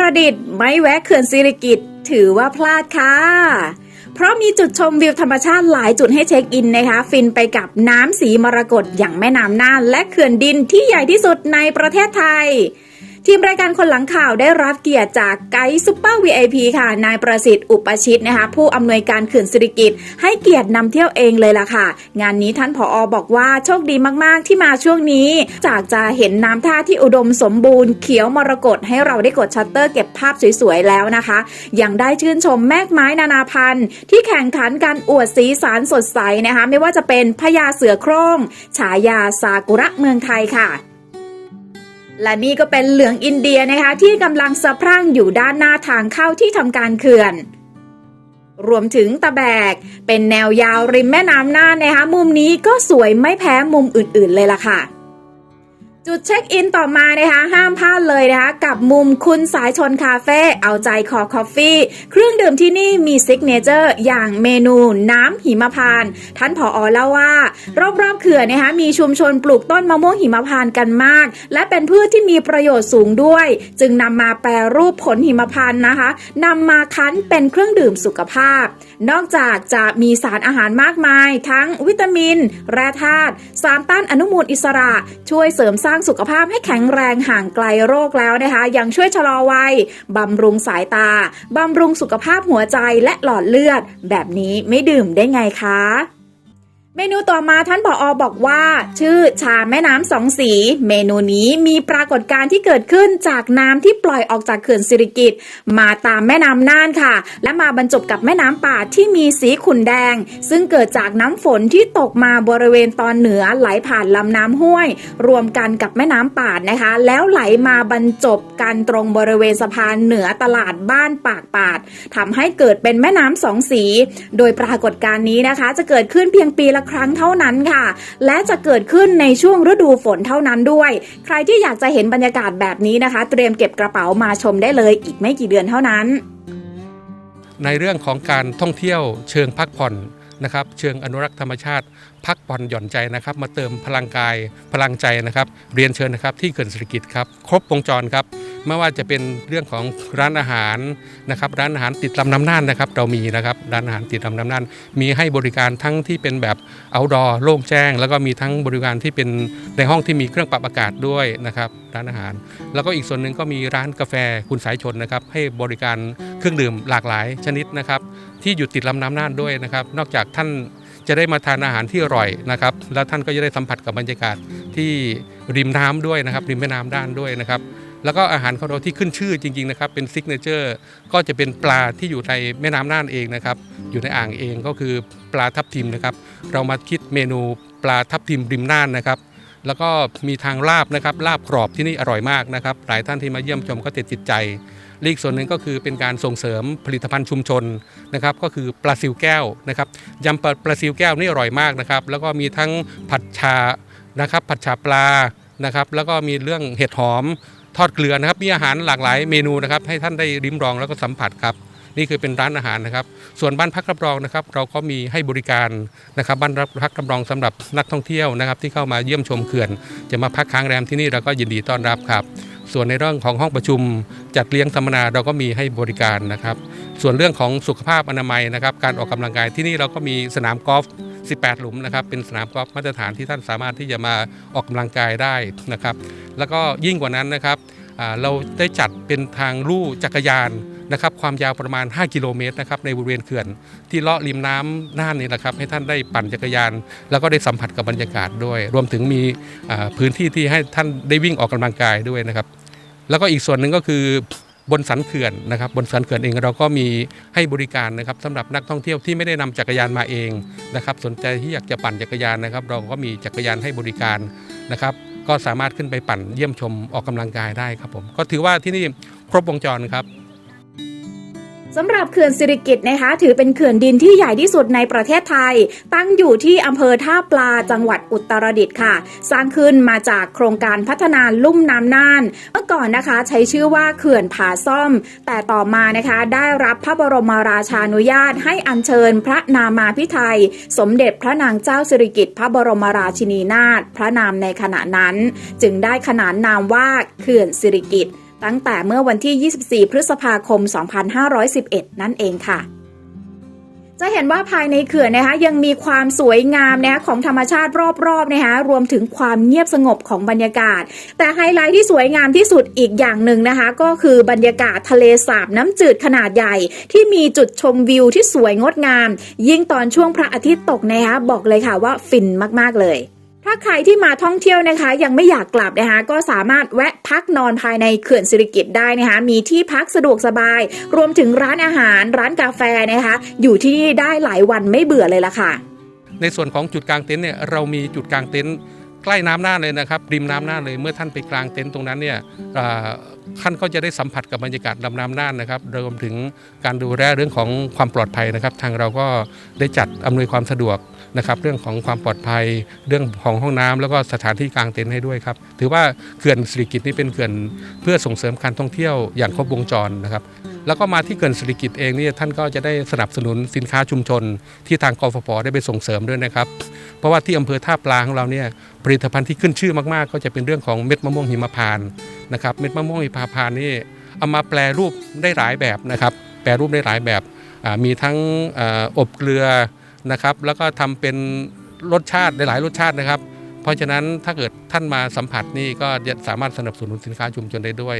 รดิตไม่แวะเขื่อนสิริกิตถือว่าพลาดค่ะ เพราะมีจุดชมวิวธรรมชาติหลายจุดให้เช็คอินนะคะ ฟินไปกับน้ำสีมรกตอย่างแม่น้ำน่านและเขื่อนดินที่ใหญ่ที่สุดในประเทศไทย ทีมรายการคนหลังข่าวได้รับเกียรติจากไกด์ซุปเปอร์ VIP ค่ะ นายประสิทธิ์อุปชิตนะคะ ผู้อำนวยการเขื่อนสิริกิตให้เกียรตินำเที่ยวเองเลยล่ะค่ะ งานนี้ท่านผออบอกว่าโชคดีมากๆ ที่มาช่วงนี้ จากจะเห็นน้ำท่าที่อุดมสมบูรณ์เขียวมรกตให้เราได้กดชัตเตอร์เก็บภาพสวยๆแล้วนะคะ ยังได้ชื่นชมแมกไม้นานาพันธุ์ ที่แข่งขันการอวดสีสันสดใสนะคะ ไม่ว่าจะเป็นพญาเสือโคร่งฉายาซากุระเมืองไทยค่ะ และนี่ก็เป็นเหลืองอินเดียนะคะที่กำลังสะพรั่งอยู่ด้านหน้าทางเข้าที่ทำการเขื่อน รวมถึงตะแบก เป็นแนวยาวริมแม่น้ำน่านนะคะมุมนี้ก็สวยไม่แพ้มุมอื่นๆเลยล่ะค่ะ จุดเช็คอินต่อมานะคะห้ามพลาดเลยนะคะกับมุมคุณสายชนคาเฟ่เอาใจคอคอฟฟี่ เครื่องดื่มที่นี่มีซิกเนเจอร์อย่างเมนูน้ำหิมพานต์ท่านผออเล่าว่า รอบๆเขื่อนนะคะมีชุมชนปลูกต้นมะม่วงหิมพานต์กันมาก และเป็นพืชที่มีประโยชน์สูงด้วย จึงนำมาแปรรูปผลหิมพานต์นะคะนำมาคั้นเป็นเครื่องดื่มสุขภาพ นอกจากจะมีสารอาหารมากมาย ทั้งวิตามิน แร่ธาตุสารต้านอนุมูลอิสระ ช่วยเสริมสร้างสุขภาพให้แข็งแรงห่างไกลโรคแล้วนะคะ ยังช่วยชะลอวัยบำรุงสายตาบำรุงสุขภาพหัวใจและหลอดเลือด แบบนี้ไม่ดื่มได้ไงคะ เมนูต่อมาท่านผออบอกว่า ชื่อชาแม่น้ำสองสี เมนูนี้มีปรากฏการณ์ที่เกิดขึ้นจากน้ำที่ปล่อยออกจากเขื่อนสิริกิตมาตามแม่น้ำน่านค่ะ และมาบรรจบกับแม่น้ำป่าที่มีสีขุ่นแดง ซึ่งเกิดจากน้ำฝนที่ตกมาบริเวณตอนเหนือไหลผ่านลำน้ำห้วย รวมกันกับแม่น้ำป่านะคะ แล้วไหลมาบรรจบกันตรงบริเวณสะพานเหนือตลาดบ้านปากปาดทำให้เกิดเป็นแม่น้ำสองสี โดยปรากฏการณ์นี้นะคะ จะเกิดขึ้นเพียงปีละครั้งเท่านั้นค่ะ และจะเกิดขึ้นในช่วงฤดูฝนเท่านั้นด้วย ใครที่อยากจะเห็นบรรยากาศแบบนี้นะคะ เตรียมเก็บกระเป๋ามาชมได้เลยอีกไม่กี่เดือนเท่านั้น ในเรื่องของการท่องเที่ยวเชิงพักผ่อน นะครับเชิงอนุรักษ์ธรรมชาติ พักผ่อนหย่อนใจนะครับ มาเติมพลังกายพลังใจนะครับ เรียนเชิญนะครับที่เขื่อนสิริกิตครับครบวงจรครับไม่ว่าจะเป็นเรื่องของร้านอาหารนะครับร้านอาหารติดลำน้ำน่านนะครับ เรามีนะครับร้านอาหารติดลำน้ำน่าน มีให้บริการทั้งที่เป็นแบบเอาดอโล่งแจ้ง แล้วก็มีทั้งบริการที่เป็นในห้องที่มีเครื่องปรับอากาศด้วยนะครับร้านอาหาร แล้วก็อีกส่วนหนึ่งก็มีร้านกาแฟคุณสายชนนะครับให้บริการเครื่องดื่มหลากหลายชนิดนะครับ ที่อยู่ติดลำน้ำน่านด้วยนะครับ นอกจากท่านจะได้มาทานอาหารที่อร่อยนะครับ แล้วท่านก็จะได้สัมผัสกับบรรยากาศที่ริมน้ำด้วยนะครับ ริมแม่น้ำด้านด้วยนะครับ แล้วก็อาหารของเราที่ขึ้นชื่อจริง ๆนะครับ เป็นซิกเนเจอร์ก็จะเป็นปลาที่อยู่ในแม่น้ำน่านเองนะครับ อยู่ในอ่างเองก็คือปลาทับทิมนะครับ เรามาคิดเมนูปลาทับทิมริมน่านนะครับ แล้วก็มีทางลาบนะครับลาบกรอบที่นี่อร่อยมากนะครับ หลายท่านที่มาเยี่ยมชมก็ติดจิตใจ และอีกส่วนหนึ่งก็คือเป็นการส่งเสริมผลิตภัณฑ์ชุมชนนะครับก็คือปลาซิวแก้วนะครับยำปลาปลาซิวแก้วนี่อร่อยมากนะครับแล้วก็มีทั้งผัดชานะครับผัดชาปลานะครับแล้วก็มีเรื่องเห็ดหอมทอดเกลือนะครับมีอาหารหลากหลายเมนูนะครับให้ท่านได้ริมรองแล้วก็สัมผัสครับนี่คือเป็นร้านอาหารนะครับ ส่วนบ้านพักรับรองนะครับ เราก็มีให้บริการนะครับ บ้านพักรับรองสำหรับนักท่องเที่ยวนะครับ ที่เข้ามาเยี่ยมชมเขื่อน จะมาพักค้างแรมที่นี่เราก็ยินดีต้อนรับครับ ส่วนในเรื่องของห้องประชุม จัดเลี้ยงสัมมนาเราก็มีให้บริการนะครับ ส่วนเรื่องของสุขภาพอนามัยนะครับ การออกกำลังกายที่นี่เราก็มีสนามกอล์ฟ 18 หลุมนะครับ เป็นสนามกอล์ฟมาตรฐานที่ท่านสามารถที่จะมาออกกำลังกายได้นะครับ แล้วก็ยิ่งกว่านั้นนะครับเราได้จัดเป็นทางลู่จักรยานนะครับความยาวประมาณ 5 กิโลเมตรนะครับในบริเวณเขื่อน ที่เลาะริมน้ำน่านนี่นะครับให้ท่านได้ปั่นจักรยาน แล้วก็ได้สัมผัสกับบรรยากาศด้วย รวมถึงมีพื้นที่ที่ให้ท่านได้วิ่งออกกำลังกายด้วยนะครับ แล้วก็อีกส่วนหนึ่งก็คือบนสันเขื่อนนะครับบนสันเขื่อนเองเราก็มีให้บริการนะครับสำหรับนักท่องเที่ยวที่ไม่ได้นำจักรยานมาเองนะครับ สนใจที่อยากจะปั่นจักรยานนะครับ เราก็มีจักรยานให้บริการนะครับ ก็สามารถขึ้นไปปั่นเยี่ยมชมออกกำลังกายได้ครับผมก็ถือว่าที่นี่ครบวงจรครับ สำหรับเขื่อนสิริกิตนะคะถือเป็นเขื่อนดินที่ใหญ่ที่สุดในประเทศไทย ตั้งอยู่ที่อำเภอท่าปลาจังหวัดอุตรดิตถ์ค่ะ สร้างขึ้นมาจากโครงการพัฒนาลุ่มน้ำน่าน เมื่อก่อนนะคะใช้ชื่อว่าเขื่อนผาซ่อม แต่ต่อมานะคะได้รับพระบรมราชานุญาตให้อัญเชิญพระนามาพิไทย สมเด็จพระนางเจ้าสิริกิติ์พระบรมราชินีนาถพระนามในขณะนั้น จึงได้ขนานนามว่าเขื่อนสิริกิติ์ ตั้งแต่เมื่อวันที่ 24 พฤษภาคม 2511 นั่นเองค่ะ จะเห็นว่าภายในเขื่อนนะคะยังมีความสวยงามนะคะของธรรมชาติรอบๆนะคะรวมถึงความเงียบสงบของบรรยากาศ แต่ไฮไลท์ที่สวยงามที่สุดอีกอย่างหนึ่งนะคะ ก็คือบรรยากาศทะเลสาบน้ำจืดขนาดใหญ่ ที่มีจุดชมวิวที่สวยงดงาม ยิ่งตอนช่วงพระอาทิตย์ตกนะคะบอกเลยค่ะว่าฟินมากๆเลย ถ้าใครที่มาท่องเที่ยวนะคะ ยังไม่อยากกลับนะคะก็สามารถแวะพักนอนภายในเขื่อนสิริกิตได้นะคะ มีที่พักสะดวกสบาย รวมถึงร้านอาหาร ร้านกาแฟนะคะ อยู่ที่นี่ได้หลายวันไม่เบื่อเลยล่ะค่ะ ในส่วนของจุดกลางเต็นท์เนี่ยเรามีจุดกลางเต็นท์ใกล้น้ำน่าเลยนะครับริมน้ำน่าเลยเมื่อท่านไปกลางเต็นท์ตรงนั้นเนี่ยท่านก็จะได้สัมผัสกับบรรยากาศลำน้ำน่านนะครับรวมถึงการดูแลเรื่องของความปลอดภัยนะครับ ทางเราก็ได้จัดอำนวยความสะดวก นะครับเรื่องของความปลอดภัย เรื่องของห้องน้ำแล้วก็สถานที่กลางเต็นท์ให้ด้วยครับถือว่าเขื่อนสิริกิตนี่เป็นเขื่อนเพื่อส่งเสริมการท่องเที่ยวอย่างครบวงจรนะครับแล้วก็มาที่เขื่อนสิริกิตเองนี่ท่านก็จะได้สนับสนุนสินค้าชุมชน ที่ทางกฟผได้ไปส่งเสริมด้วยนะครับ เพราะว่าที่อำเภอท่าปลาของเราเนี่ยผลิตภัณฑ์ที่ขึ้นชื่อมากๆ ก็จะเป็นเรื่องของเม็ดมะม่วงหิมพานต์นะครับเม็ดมะม่วงหิมพานต์นี่เอามาแปลรูปได้หลายแบบนะครับแปลรูปได้หลายแบบมีทั้งออบเกลือ นะครับ แล้วก็ทำเป็นรสชาติหลายรสชาตินะครับ เพราะฉะนั้นถ้าเกิดท่านมาสัมผัสนี่ก็จะสามารถสนับสนุนสินค้าชุมชนได้ด้วย